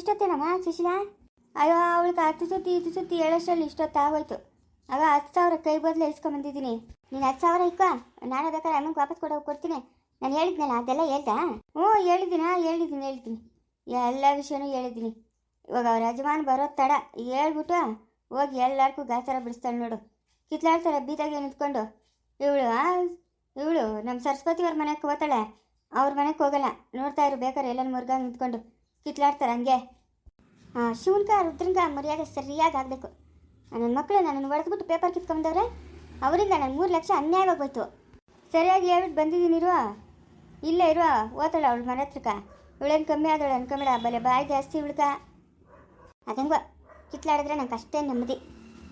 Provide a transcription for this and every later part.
ಇಷ್ಟೊತ್ತೇನಮ್ಮ? ಸುಶೀಲಾ? ಅಯ್ಯೋ, ಅವಳಿಗೆ ಹತ್ತು ಸುತ್ತಿ ಇದು ಸುತ್ತಿ ಹೇಳೋಷ್ಟರಲ್ಲಿ ಇಷ್ಟೊತ್ತಾಗೋಯ್ತು. ಆಗ ಹತ್ತು ಸಾವಿರ ಕೈ ಬದಲು ಇಸ್ಕೊಂಬಂದಿದ್ದೀನಿ ನೀನು ಹತ್ತು ಸಾವಿರ ಇಕ್ಕ. ನಾನು ಬೇಕಾದ್ರೆ ಅಮ್ಮಂಗೆ ವಾಪಸ್ ಕೊಡೋ ಕೊಡ್ತೀನಿ. ನಾನು ಹೇಳಿದ್ನಲ್ಲ, ಅದೆಲ್ಲ ಹೇಳ್ದಾ ಹ್ಞೂ ಹೇಳಿದ್ದೀನ ಹೇಳಿದ್ದೀನಿ ಹೇಳ್ತೀನಿ ಎಲ್ಲ ವಿಷಯನೂ ಹೇಳಿದ್ದೀನಿ ಇವಾಗ ಅವ್ರ ಯಜಮಾನ್ ಬರೋ ತಡ. ಹೇಳ್ಬಿಟ್ಟು ಹೋಗಿ ಎಲ್ಲರಿಗೂ ಗಾಸರ ಬಿಡಿಸ್ತಾಳೆ ನೋಡು. ಕಿತ್ಲಾಡ್ತಾರೆ ಬೀದಾಗೆ ನಿಂತ್ಕೊಂಡು. ಇವಳು ಇವಳು ನಮ್ಮ ಸರಸ್ವತಿ ಅವ್ರ ಮನೆಗೆ ಹೋಗ್ತಾಳೆ. ಅವ್ರ ಮನೆಗೆ ಹೋಗಲ್ಲ. ನೋಡ್ತಾ ಇರು, ಬೇಕಾದ್ರೆ ಎಲ್ಲ ಮುರ್ಗಾಗಿ ನಿಂತ್ಕೊಂಡು. ಕಿತ್ಲಾಡ್ತಾರೆ ಹಂಗೆ. ಶಿವನ್ಕ ರುದ್ರಂಗ ಮರ್ಯಾದೆ ಸರಿಯಾಗಿ ಆಗಬೇಕು. ನನ್ನ ಮಕ್ಕಳು ನನ್ನನ್ನು ಹೊಡೆದ್ಬಿಟ್ಟು ಪೇಪರ್ ಕಿತ್ಕೊಂಡವ್ರೆ ಅವರಿಂದ ನನ್ನ ಮೂರು ಲಕ್ಷ ಅನ್ಯಾಯವಾಗಿ ಸರಿಯಾಗಿ ಹೇಳ್ಬಿಟ್ಟು ಬಂದಿದ್ದೀನಿ ಇರುವ. ಇಲ್ಲೇ ಇರುವ ಓತಾಳೆ ಅವಳು ಮನೆ ಹತ್ರಕ್ಕ. ಇವಳೇನು ಕಮ್ಮಿ ಆದವಳು ಅನ್ಕೊಂಬೇಡ, ಬಲೆ ಬಾಯಿ ಜಾಸ್ತಿ ಇವಳ್ಕ ಅದಂಗ, ಕಿತ್ಲಾಡಿದ್ರೆ ನಂಗೆ ಅಷ್ಟೇ ನೆಮ್ಮದಿ.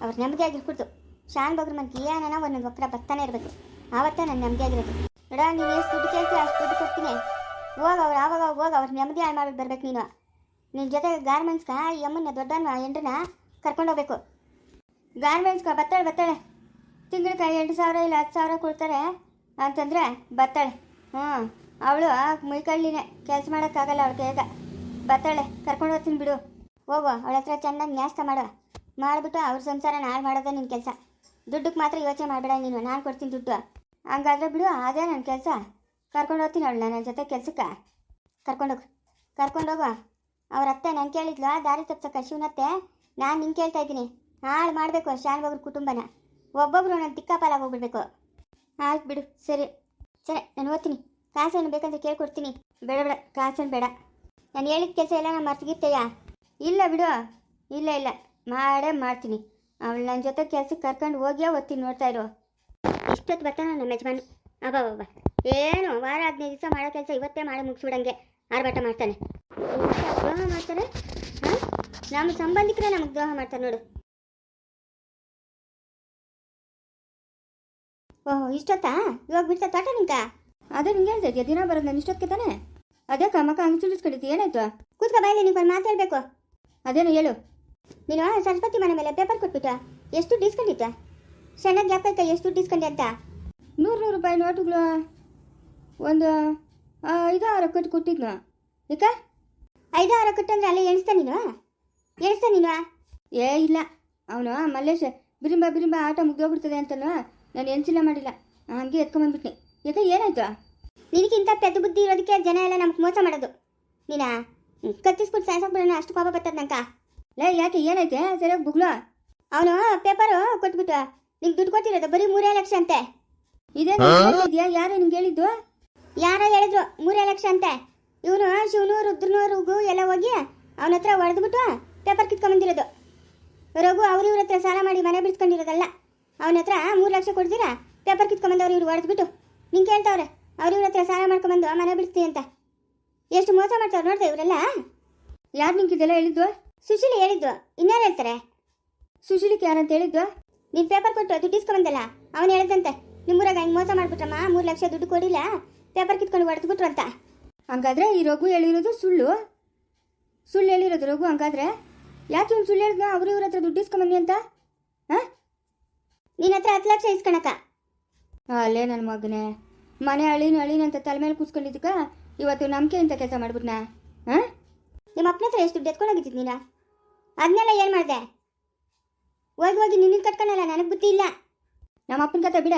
ಅವ್ರು ನೆಮ್ಮದಿ ಆಗಿರ್ಬಿಡ್ತು ಶಾನ್ ಬಗ್ರ ಮನ್ಗೆ ಏನನ ಒಂದೊಂದು ಒಕ್ಕರ ಬರ್ತಾನೆ ಇರಬೇಕು. ಆವತ್ತೇ ನಾನು ನೆಮ್ಮದಿ ಆಗಿರೋದು. ನೋಡ, ನೀವು ಎಷ್ಟು ದುಡ್ಡು ಕೇಳ್ತೀಯ ಅಷ್ಟು ದುಡ್ಡು ಕೊಡ್ತೀನಿ. ಹೋಗ ಅವ್ರು ಆವಾಗ ಹೋಗ ಅವ್ರು ನೆಮ್ಮದಿ ಹಾಳು ಮಾಡಿ ಬರ್ಬೇಕು ನೀನು ನಿನ್ನ ಜೊತೆ ಗಾರ್ಮೆಂಟ್ಸ್ಗ ಈ ಅಮ್ಮನ ದೊಡ್ಡನ ಎಂಟ್ರನ್ನ ಕರ್ಕೊಂಡು ಹೋಗ್ಬೇಕು. ಗಾರ್ಮೆಂಟ್ಸ್ಗ ಬತ್ತಾಳೆ ಬತ್ತಾಳೆ. ತಿಂಗಳಿಗೆ ಎಂಟು ಸಾವಿರ ಇಲ್ಲ ಹತ್ತು ಸಾವಿರ ಕೊಡ್ತಾರೆ ಅಂತಂದರೆ ಬತ್ತಾಳೆ. ಹ್ಞೂ ಅವಳು ಮುಯ್ಕಳ್ಳಿನೇ. ಕೆಲಸ ಮಾಡೋಕ್ಕಾಗಲ್ಲ ಅವಳ ಕೇಗ ಬತ್ತಾಳೆ, ಕರ್ಕೊಂಡು ಹೋಗ್ತೀನಿ ಬಿಡು. ಹೋಗು, ಅವಳ ಹತ್ರ ಚೆನ್ನಾಗಿ ನ್ಯಾಸ್ತ ಮಾಡು. ಮಾಡಿಬಿಟ್ಟು ಅವ್ರ ಸಂಸಾರ ನಾಳೆ ಮಾಡೋದೇ ನಿನ್ನ ಕೆಲಸ. ದುಡ್ಡಕ್ಕೆ ಮಾತ್ರ ಯೋಚನೆ ಮಾಡಬೇಡ ನೀನು. ನಾನು ಕೊಡ್ತೀನಿ ದುಡ್ಡು. ಹಂಗಾದ್ರೆ ಬಿಡು, ಅದೇ ನನ್ನ ಕೆಲಸ. ಕರ್ಕೊಂಡು ಹೋಗ್ತೀನಿ ಅವಳು ನನ್ನ ಜೊತೆ ಕೆಲ್ಸಕ್ಕೆ. ಕರ್ಕೊಂಡೋಗು ಕರ್ಕೊಂಡೋಗು ಅವ್ರ ಅತ್ತೆ ನಾನು ಕೇಳಿದ್ಲ ದಾರಿ ತಪ್ಸಕ್ಕ ಶಿವನತ್ತೆ. ನಾನು ನಿಂಗೆ ಕೇಳ್ತಾ ಇದ್ದೀನಿ. ಹಾಳು ಮಾಡಬೇಕು ಶಾನ್ಭೋಗ್ರ ಕುಟುಂಬನ. ಒಬ್ಬೊಬ್ರು ನನ್ನ ತಿಕ್ಕಾಪಾಲಾಗಿ ಹೋಗ್ಬಿಡ್ಬೇಕು. ಆಯ್ತು ಬಿಡು, ಸರಿ. ಸರಿ, ನಾನು ಓದ್ತೀನಿ. ಕಾಸೇನು ಬೇಕಂತ ಕೇಳ್ಕೊಡ್ತೀನಿ. ಬೇಡ ಬೇಡ, ಕಾಸೇನು ಬೇಡ. ನಾನು ಹೇಳಿದ ಕೆಲಸ ಎಲ್ಲ ನಾನು ಮರ್ತಿಗಿರ್ತೇಯ ಇಲ್ಲ ಬಿಡು. ಇಲ್ಲ ಇಲ್ಲ. ಮಾಡೇ ಮಾಡ್ತೀನಿ. ಅವಳು ನನ್ನ ಜೊತೆ ಕೆಲ್ಸಕ್ಕೆ ಕರ್ಕೊಂಡು ಹೋಗ್ಯಾ ಓದ್ತೀನಿ ನೋಡ್ತಾ ಇರು. ಇಷ್ಟೊತ್ತು ಬರ್ತಾನೆ ನಮ್ಮ ಅಬ್ಬಾ ಅಬ್ಬಬ್ಬ ಏನು? ವಾರ ಹದಿನೈದು ದಿವಸ ಮಾಡೋ ಕೆಲಸ ಇವತ್ತೇ ಮಾಡಿ ಮುಗಿಸ್ಬಿಡಂಗೆ. ಆರ್ಭಟ ಮಾಡ್ತಾನೆ. ದ್ರೋಹ ಮಾಡ್ತಾರೆ ಹಾಂ? ನಮ್ಮ ಸಂಬಂಧಿಕರೇ ನಮಗೆ ದ್ರೋಹ ಮಾಡ್ತಾರೆ ನೋಡು. ಓಹೋ, ಇಷ್ಟೊತ್ತಾ? ಇವಾಗ ಬಿಡ್ತಾ ತೋಟ ನಿಂಕ ಅದೇ ನಿಂಗೆ ಹೇಳ್ತಾ ದಿನ ಬರೋದು ನಾನು ಇಷ್ಟೊತ್ತಿಗೆ ತಾನೆ? ಅದೇ ಕಮಕ ಹಂಗೆ ಸುಳಿಸ್ಕೊಂಡಿದ್ದೆ ಏನಾಯ್ತು? ಕೂತ್ಕ ಬಾಯಲ್ಲಿ ನೀವು ಒಂದು ಮಾತಾಡಬೇಕು ಅದೇನು ಹೇಳು. ನೀನು ಸರಸ್ವತಿ ಮನೆ ಮೇಲೆ ಪೇಪರ್ ಕೊಟ್ಬಿಟ್ಟ? ಎಷ್ಟು ಡಿಸ್ಕೊಂಡಿತ್ತ ಚೆನ್ನಾಗಿ ಆಯ್ತಾ ಎಷ್ಟು ಡಿಸ್ಕೊಂಡಿ ಅಂತ? ನೂರು ನೂರು ರೂಪಾಯಿ ನೋಟುಗಳು. ಒಂದು ಐದು ಆರು ಕಟ್ಟು ಕೊಟ್ಟಿದ್ನು? ಏಕ ಐದು ಆರು ಕಟ್ಟು ಅಲ್ಲಿ ಎಣಿಸ್ತಾ ನೀನು? ಎಣಿಸ್ತಾ ನೀನು? ಏ ಇಲ್ಲ. ಅವನು ಮಲ್ಲೇಶ್ ಬಿರಿಂಬ ಬಿರಿಂಬ ಆಟ ಮುಗಿಯೋಗ್ಬಿಡ್ತದೆ ಅಂತನೂ ನಾನು ಎನ್ಸಿಲ್ಲ ಮಾಡಿಲ್ಲ. ಹಂಗೆ ಎತ್ಕೊಂಬಂದ್ಬಿಟ್ನಿ ಯಾಕೆ ಏನಾಯ್ತು? ನಿನಗಿಂತ ಪೆದ್ದು ಬುದ್ಧಿ ಇರೋದಕ್ಕೆ ಜನ ಎಲ್ಲ ನಮ್ಗೆ ಮೋಸ ಮಾಡೋದು. ನೀನಾ? ಕತ್ತಿಸ್ಬಿಟ್ಟು ಸಾಯಿಸೋಕ್ಬಿಡೋಣ ಅಷ್ಟು ಕೋಪ ಬರ್ತದೆ ನಂಕ ಲೇ ಯಾಕೆ ಏನೈತೆ ಸರಿಯಾಗಿ ಬುಗ್ಲು? ಅವನು ಪೇಪರು ಕೊಟ್ಬಿಟ್ಟು. ನಿಂಗೆ ದುಡ್ಡು ಕೊಟ್ಟಿರೋದು ಬರೀ ಮೂರೇ ಲಕ್ಷ ಅಂತೆ. ಇದೇ ಇದೆಯಾ ಯಾರು ನಿಂಗೆ ಹೇಳಿದ್ದು? ಯಾರೋ ಹೇಳಿದ್ರು? ಮೂರೇ ಲಕ್ಷ ಅಂತೆ. ಇವನು, ಶಿವನು ರಘು ಎಲ್ಲ ಹೋಗಿ ಅವನ ಹತ್ರ ಹೊಡೆದ್ಬಿಟ್ಟು ಪೇಪರ್ ಕಿತ್ಕೊಂಬಂದಿರೋದು ರಘು ಅವ್ರ ಇವ್ರ ಹತ್ರ ಸಾಲ ಮಾಡಿ ಮನೆ ಬಿಡ್ಸ್ಕೊಂಡಿರೋದಲ್ಲ. ಅವನ ಹತ್ರ ಮೂರು ಲಕ್ಷ ಕೊಡ್ತೀರಾ? ಪೇಪರ್ ಕಿತ್ಕೊಂಬಂದವ್ರು ಇವ್ರು ಹೊಡೆದ್ಬಿಟ್ಟು. ನಿಂಗೆ ಕೇಳ್ತಾವ್ರೆ, ಅವ್ರ ಇವ್ರ ಹತ್ರ ಸಾಲ ಮಾಡ್ಕೊಂಬಂದು ಮನೆ ಬಿಡಿಸ್ತೀನಿ ಅಂತ. ಎಷ್ಟು ಮೋಸ ಮಾಡ್ತಾರೆ ನೋಡ್ತಾ ಇವರೆಲ್ಲ? ಯಾರು ನಿಂಗೆ ಇದೆಲ್ಲ ಹೇಳಿದ್ದು? ಸುಶೀಲಿ ಹೇಳಿದ್ದು. ಇನ್ಯಾರು ಹೇಳ್ತಾರೆ? ಸುಶೀಲಿಗೆ ಯಾರಂತ ಹೇಳಿದ್ದು? ನೀನು ಪೇಪರ್ ಕೊಟ್ಟು ದುಡ್ಡು ಇಸ್ಕೊಂಬಂದಲ್ಲ ಅವನು ಹೇಳ್ದಂತೆ. ನಿಮ್ಮೂರಾಗ ಹಿಂಗೆ ಮೋಸ ಮಾಡ್ಬಿಟ್ರಮ್ಮ, ಮೂರು ಲಕ್ಷ ದುಡ್ಡು ಕೊಡಿಲ್ಲ. ಪೇಪರ್ ಕಿತ್ಕೊಂಡು ಹೊಡೆದ್ಬಿಟ್ರು ಅಂತ. ಹಂಗಾದ್ರೆ ಈ ರಘು ಹೇಳಿರೋದು ಸುಳ್ಳು. ಸುಳ್ಳು ಹೇಳಿರೋದು ರಘು ಹಂಗಾದ್ರೆ ಯಾಕೆ ಇವ್ನು ಸುಳ್ಳು ಹೇಳಿದ್ನ? ಅವ್ರ ಇವ್ರ ಹತ್ರ ದುಡ್ಡು ಇಸ್ಕೊಂಬನ್ನಿ ಅಂತ? ಹಾಂ? ನಿನ್ನ ಹತ್ರ ಹತ್ತು ಲಕ್ಷ ಇಸ್ಕೊಳಕ ಅಲ್ಲೇ ನನ್ನ ಮಗನೇ. ಮನೆ ಅಳಿನ ಅಳಿನ ಅಂತ ತಲೆ ಮೇಲೆ ಕೂತ್ಕೊಂಡಿದ್ದಕ್ಕ ಇವತ್ತು ನಂಬಿಕೆ ಅಂತ ಕೆಲಸ ಮಾಡ್ಬಿಟ್ನಾ? ಹಾಂ? ನಿಮ್ಮ ಅಪ್ಪನ ಹತ್ರ ಎಷ್ಟು ದುಡ್ಡು ಎತ್ಕೊಂಡೋಗಿದ್ದಿದ್ದು ನೀನು? ಅದನ್ನೆಲ್ಲ ಏನು ಮಾಡಿದೆ? ಹೋಗಿ ಹೋಗಿ ನಿನ್ನ ಕಟ್ಕೊಳಲ್ಲ ನನಗೆ ಬುದ್ಧಿ ಇಲ್ಲ. ನಮ್ಮ ಅಪ್ಪನ ಕತೆ ಬಿಡ.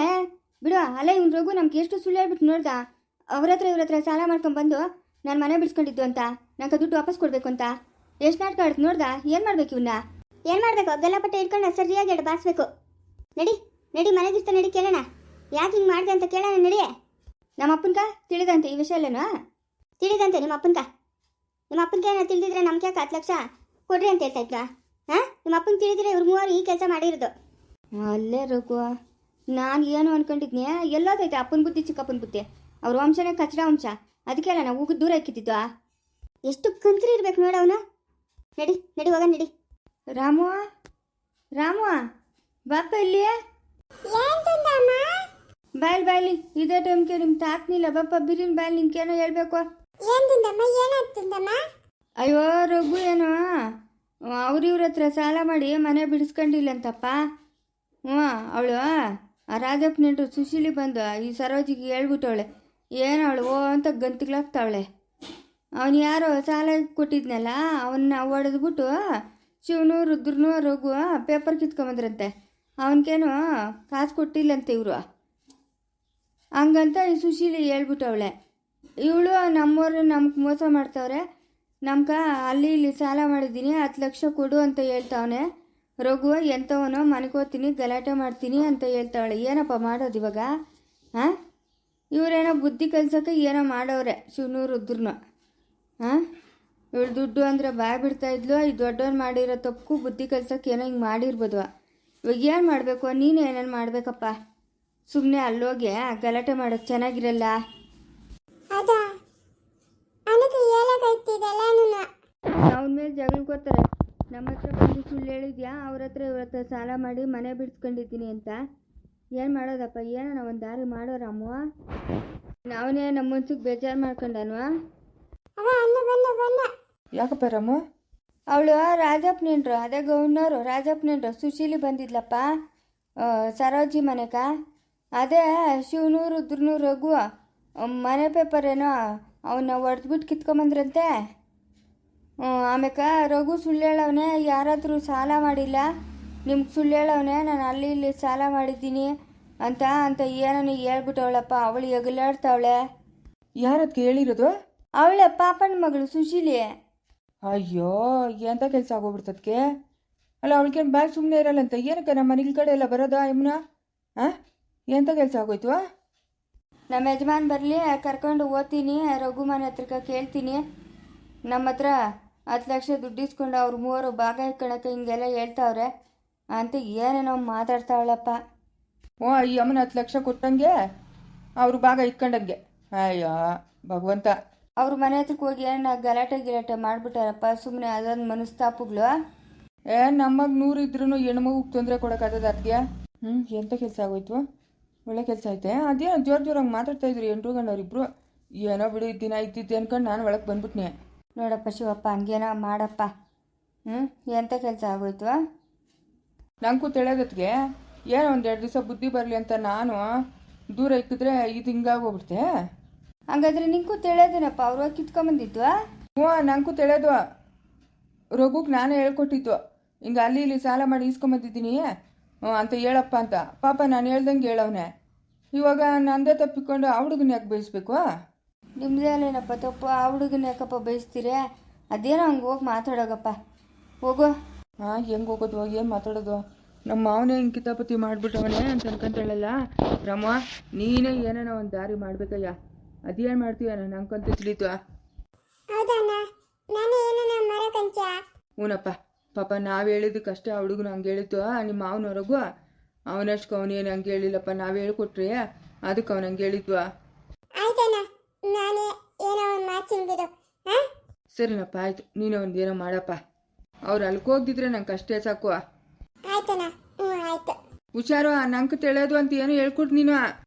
ಬಿಡು ಅಲ್ಲೇ ಇವ್ನ ರಘು ನಮ್ಗೆ ಎಷ್ಟು ಸುಳ್ಳು ಹೇಳ್ಬಿಟ್ಟು ನೋಡ್ದ? ಅವ್ರ ಹತ್ರ ಇವ್ರ ಹತ್ರ ಸಾಲ ಮಾಡ್ಕೊಂಡು ಬಂದು ನಾನು ಮನೆ ಬಿಡಿಸ್ಕೊಂಡಿದ್ದು ಅಂತ ನಂಗೆ ದುಡ್ಡು ವಾಪಸ್ ಕೊಡಬೇಕು ಅಂತ. ಎಷ್ಟು ನಾಟಕ ಆಡ್ತು ನೋಡ್ದ? ಏನು ಮಾಡ್ಬೇಕು ಇವನ್ನ ಏನು ಮಾಡಬೇಕು? ಗಲ್ಲಪಟ್ಟೆ ಇಟ್ಕೊಂಡು ಸರಿಯಾಗಿ ಎರಡು ಬಾರಿಸ್ಬೇಕು ನಡಿ ನಡಿ ಮನೆಗಿರ್ತ ನಡಿ ಕೇಳೋಣ. ಯಾಕೆ ಹಿಂಗೆ ಮಾಡಿದೆ ಅಂತ ಕೇಳೋಣ ನಡಿ ನಮ್ಮ ಅಪ್ಪನ್ಕ ತಿಳಿದಂತೆ ಈ ವಿಷಯ ಅಲ್ಲೇನಾ ತಿಳಿದಂತೆ ನಿಮ್ಮ ಅಪ್ಪನ್ಕ? ನಿಮ್ಮ ಅಪ್ಪನ್ಗೆ ಏನೋ ತಿಳಿದಿದ್ರೆ ನಮ್ಗೆ ಯಾಕೆ ಹತ್ತು ಲಕ್ಷ ಕೊಡ್ರಿ ಅಂತ ಹೇಳ್ತಾ ಇದ್ವಾ ಹಾಂ? ನಿಮ್ಮ ಅಪ್ಪನ ತಿಳಿದಿದ್ರೆ ಇವ್ರ ಮೂವರು ಈ ಕೆಲಸ ಮಾಡಿರೋದು. ಅಲ್ಲೇ ರಘು ನಾನು ಏನು ಅನ್ಕೊಂಡಿದ್ನಿ ಎಲ್ಲೋದೈತೆ ಅಪ್ಪನ ಬುದ್ಧಿ ಚಿಕ್ಕಪ್ಪನ ಬುದ್ಧಿ. ಅವ್ರ ವಂಶನೇ ಕಚಡ ವಂಶ. ಅದಕ್ಕೆ ಅಲ್ಲ ನಾವು ದೂರ ಇಕ್ಕಿದ್ದು ಎಷ್ಟು ಕಂತ್ರಿ ಇರ್ಬೇಕು ನೋಡ ಅವನು. ನಡಿ ನಡಿ ಹೋಗ ನಡಿ. ರಾಮು ರಾಮು ಬಾಪ ಇಲ್ಲಿ ಬಾಯ್ ಬಾಯ್ಲಿ ಇದೇ ಟೈಮ್ಗೆ ನಿಮ್ಮ ತಾತ್ನಿಲ್ಲ ಬಾಪ ಬಿರಿನ್ ಬಾಯ್ ನಿನ್ಗೇನೋ ಹೇಳ್ಬೇಕು? ಅಯ್ಯೋ ರಘು ಏನೋ? ಅವ್ರ ಇವ್ರ ಹತ್ರ ಸಾಲ ಮಾಡಿ ಮನೆ ಬಿಡಿಸ್ಕೊಂಡಿಲ್ಲಂತಪ್ಪ ಹ್ಞೂ ಅವಳು ಆ ರಾಜಪ್ಪ ನೆಂಟರು ಸುಶೀಲಿ ಬಂದು ಈ ಸರೋಜಿಗೆ ಹೇಳ್ಬಿಟ್ಟವಳೆ. ಏನು ಅವಳು ಅಂತ ಗಂತಿಗಳಾಗ್ತಾಳೆ ಅವನು ಯಾರೋ ಸಾಲ ಕೊಟ್ಟಿದ್ನಲ್ಲ ಅವನ್ನ ಹೊಡೆದ್ಬಿಟ್ಟು ಶಿವನು, ರುದ್ರನು, ರಘು ಪೇಪರ್ ಕಿತ್ಕೊಂಬಂದ್ರಂತೆ. ಅವನಿಗೇನು ಕಾಸು ಕೊಟ್ಟಿಲ್ಲಂತೆ ಇವರು. ಹಂಗಂತ ಈ ಸುಶೀಲಿ ಹೇಳ್ಬಿಟ್ಟವಳೆ. ಇವಳು ನಮ್ಮವ್ರು ನಮ್ಗೆ ಮೋಸ ಮಾಡ್ತವ್ರೆ. ನಮ್ಗ ಅಲ್ಲಿ ಇಲ್ಲಿ ಸಾಲ ಮಾಡಿದ್ದೀನಿ, ಹತ್ತು ಲಕ್ಷ ಕೊಡು ಅಂತ ಹೇಳ್ತಾವನೆ. ರಘು ಎಂಥವನೋ ಮನ್ಕೋತೀನಿ, ಗಲಾಟೆ ಮಾಡ್ತೀನಿ ಅಂತ ಹೇಳ್ತಾವಳೆ. ಏನಪ್ಪ ಮಾಡೋದು ಇವಾಗ? ಹಾಂ ಇವರೇನೋ ಬುದ್ಧಿ ಕೆಲಸಕ್ಕೆ ಏನೋ ಮಾಡೋರೆ ಶಿವನೂರು ರುದ್ರನು ಹಾಂ ಇವಳು ದುಡ್ಡು ಅಂದರೆ ಬಾಯ್ ಬಿಡ್ತಾ ಇದ್ಲು ಈ ದೊಡ್ಡವ್ರು ಮಾಡಿರೋ ತಪ್ಪು ಬುದ್ಧಿ ಕೆಲಸಕ್ಕೆ ಏನೋ ಹಿಂಗೆ ಮಾಡಿರ್ಬೋದು. ಇವಾಗ ಏನು ಮಾಡಬೇಕು? ನೀನು ಏನೇನು ಮಾಡಬೇಕಪ್ಪ? ಸುಮ್ಮನೆ ಅಲ್ಲೋಗಿ ಗಲಾಟೆ ಮಾಡೋದು ಚೆನ್ನಾಗಿರಲ್ಲ? ಅವನ ಮೇಲೆ ಜಗಳಕ್ಕೋತಾರೆ ನಮ್ಮ ಹತ್ರ ಬಂದು ಸುಳ್ಳು ಹೇಳಿದ್ಯಾ? ಅವ್ರ ಹತ್ರ ಇವ್ರ ಹತ್ರ ಸಾಲ ಮಾಡಿ ಮನೆ ಬಿಡ್ಸ್ಕೊಂಡಿದ್ದೀನಿ ಅಂತ. ಏನು ಮಾಡೋದಪ್ಪ? ಏನೋ ಒಂದು ದಾರಿ ಮಾಡೋ ರಾಮು? ನಾವನೇ ನಮ್ಮ ಮನ್ಸಿಗೆ ಬೇಜಾರು ಮಾಡ್ಕೊಂಡನ್ವಾ? ಅವ ಬನ್ನ ಬನ್ನ ಯಾಕಪ್ಪ ರಮ್ಮ ಅವಳು ರಾಜಪ್ಪನೇನ್ರು? ಅದೇ ಗೌರ್ನರು ರಾಜಪ್ಪನೇನ್ರು? ಸುಶೀಲಿ ಬಂದಿದ್ಲಪ್ಪ? ಸರೋಜಿ ಮನೆಕ? ಅದೇ ಶಿವನೂರು ದುರ್ನೂರು ರಘು ಮನೆ ಪೇಪರ್ ಏನೋ ಅವನ್ನ ಒಡೆದ್ಬಿಟ್ಟು ಕಿತ್ಕೊಂಬಂದ್ರಂತೆ ಆಮೇಕ ರಘು ಸುಳ್ಳು ಹೇಳವನೆ ಯಾರಾದರೂ ಸಾಲ ಮಾಡಿಲ್ಲ? ನಿಮ್ಗೆ ಸುಳ್ಳು ಹೇಳವನೆ ನಾನು ಅಲ್ಲಿ ಇಲ್ಲಿ ಸಾಲ ಮಾಡಿದ್ದೀನಿ ಅಂತ ಅಂತ ಏನೋ ಹೇಳ್ಬಿಟ್ಟವಳಪ್ಪ ಅವಳು ಎಗಲಾಡ್ತಾವಳೆ. ಯಾರದ್ಕೆ ಕೇಳಿರೋದು? ಅವಳೆ ಪಾಪನ ಮಗಳು ಸುಶೀಲಿ. ಅಯ್ಯೋ ಎಂಥ ಕೆಲಸ ಆಗೋಗ್ಬಿಡ್ತದಕ್ಕೆ ಅಲ್ಲ ಅವಳಿಗೇನು ಬ್ಯಾಗ್ ಸುಮ್ಮನೆ ಇರಲ್ಲಂತ ಏನಕ್ಕೆ ನಮ್ಮ ಮನೆಗಳ ಕಡೆ ಎಲ್ಲ ಬರೋದಾ ಯಮುನ? ಹಾಂ ಎಂಥ ಕೆಲಸ ಆಗೋಯ್ತು? ನಮ್ಮ ಯಜಮಾನ್ ಬರಲಿ ಕರ್ಕೊಂಡು ಓದ್ತೀನಿ ರಘು ಮನೆ ಹತ್ರಕ್ಕೆ ಕೇಳ್ತೀನಿ. ನಮ್ಮ ಹತ್ರ ಹತ್ತು ಲಕ್ಷ ದುಡ್ಡು ಇಸ್ಕೊಂಡು ಅವ್ರು ಮೂವರು ಭಾಗ ಇಟ್ಕೊಳಕ್ಕೆ ಹಿಂಗೆಲ್ಲ ಹೇಳ್ತಾವ್ರೆ. ಅಂತ ಏನೇನೋ ಮಾತಾಡ್ತಾವಳಪ್ಪ ಓ ಈ ಅಮ್ಮನ ಹತ್ತು ಲಕ್ಷ ಕೊಟ್ಟಂಗೆ ಅವ್ರು ಭಾಗ ಇಟ್ಕೊಂಡಂಗೆ. ಅಯ್ಯೋ ಭಗವಂತ. ಅವ್ರ ಮನೆ ಹತ್ರಕ್ಕೆ ಹೋಗಿ ಏನ ಗಲಾಟೆ ಗಿಲಾಟೆ ಮಾಡ್ಬಿಟ್ಟಾರಪ್ಪ ಸುಮ್ಮನೆ ಅದೊಂದು ಮನಸ್ತಾಪಗಳು. ಏ ನಮ್ಮಗ್ ನೂರು ಇದ್ರೂ ಹೆಣ್ಮಗುಗೆ ತೊಂದರೆ ಕೊಡೋಕ್ಕಾಗದ ಅದಕ್ಕೆ ಹ್ಞೂ ಎಂಥ ಕೆಲಸ ಆಗೋಯ್ತು? ಒಳ್ಳೆ ಕೆಲಸ ಐತೆ. ಅದೇನೋ ಜೋರು ಜೋರಾಗಿ ಮಾತಾಡ್ತಾ ಇದ್ರು ಎಂಟ್ರು ಗಂಡವ್ರಿಬ್ರು. ಏನೋ ಬಿಡು ಇದ್ದಿನ ಇದ್ದಿದ್ದೆ ಅನ್ಕೊಂಡು ನಾನು ಒಳಗೆ ಬಂದ್ಬಿಟ್ನೆ. ನೋಡಪ್ಪ ಶಿವಪ್ಪ ಹಂಗೇನೋ ಮಾಡಪ್ಪ. ಹ್ಞೂ ಎಂಥ ಕೆಲಸ ಆಗೋಯ್ತು? ನಂಗೂ ತಿಳಿಯೋದತ್ಗೆ ಏನೋ ಒಂದು ಎರಡು ದಿವಸ ಬುದ್ಧಿ ಬರಲಿ ಅಂತ ನಾನು ದೂರ ಇಕ್ಕಿದ್ರೆ ಇದು ಹಿಂಗಾಗೋಗ್ಬಿಡ್ತೆ ಹಂಗಾದ್ರೆ ನಿಂಗೂ ತಿಳಿಯೋದೇನಪ್ಪ ಅವ್ರು ಹೋಗಿ ಕಿತ್ಕೊಂಬಂದಿದ್ದು ಹ್ಞೂ ನಂಗೂ ತಿಳಿಯೋದು ರಘುಗೆ ನಾನೇ ಹೇಳ್ಕೊಟ್ಟಿದ್ದು. ಹಿಂಗೆ ಅಲ್ಲಿ ಇಲ್ಲಿ ಸಾಲ ಮಾಡಿ ಈಸ್ಕೊಂಬಂದಿದ್ದೀನಿ. ಹ್ಞೂ ಅಂತ ಹೇಳಪ್ಪ ಅಂತ. ಪಾಪ ನಾನು ಹೇಳ್ದಂಗೆ ಹೇಳವನೆ. ಇವಾಗ ನಂದೇ ತಪ್ಪಿಕೊಂಡು ಆ ಹುಡುಗನ ಯಾಕೆ ಬಯಸ್ಬೇಕು ನಿಮ್ಮದೇ ಅಲ್ಲೇನಪ್ಪ ತಪ್ಪು? ಆ ಹುಡುಗನ ಯಾಕಪ್ಪ ಬಯಸ್ತೀರಿ ಅದೇನೋ ಹಂಗೆ ಹೋಗಿ ಮಾತಾಡೋಗಪ್ಪ. ಹೋಗು. ಹಾಂ ಹೆಂಗೆ ಹೋಗೋದು ಏನು ಮಾತಾಡೋದು? ನಮ್ಮ ಮಾವನೇ ಹಿಂಗೆ ಕಿತಾಪತಿ ಮಾಡಿಬಿಟ್ಟವನೇ ಅಂತ ಅನ್ಕೊಂತೇಳಲ್ಲ? ರಮ ನೀನೇ ಏನೇನೋ ಒಂದು ದಾರಿ ಮಾಡ್ಬೇಕಯ್ಯ. ಅದೇನು ಮಾಡ್ತೀಯ ತಿಳಿತು. ನಾನು ಮರಕಂಚ ಹ್ಞೂನಪ್ಪ ಪಾಪ ನಾವು ಹೇಳಿದ್ದಕ್ಕಷ್ಟೇ ಆ ಹುಡುಗನ ಹಂಗೆ ಹೇಳಿತ್ತು. ನಿಮ್ಮ ಮಾವನವ್ರಿಗೂ ಅವನಷ್ಟು ಅವನೇನು ಹಂಗೆ ಹೇಳಿಲ್ಲಪ್ಪ ನಾವು ಹೇಳ್ಕೊಟ್ರಿ ಅದಕ್ಕೆ ಅವನು ಹಂಗೆ ಹೇಳಿದ್ವಾ. ಸರಿನಪ್ಪ ಆಯ್ತು. ನೀನೇ ಒಂದು ಏನೋ ಮಾಡಪ್ಪ. ಅವ್ರು ಅಲ್ಲಿಗೆ ಹೋಗ್ದಿದ್ರೆ ನಂಗೆ ಅಷ್ಟೇ ಸಾಕು. ಆಯ್ತು. ಹುಷಾರು ನಂಗೆ ತಿಳಿಯೋದು ಅಂತ ಏನು ಹೇಳ್ಕೊಡ್ ನೀನು?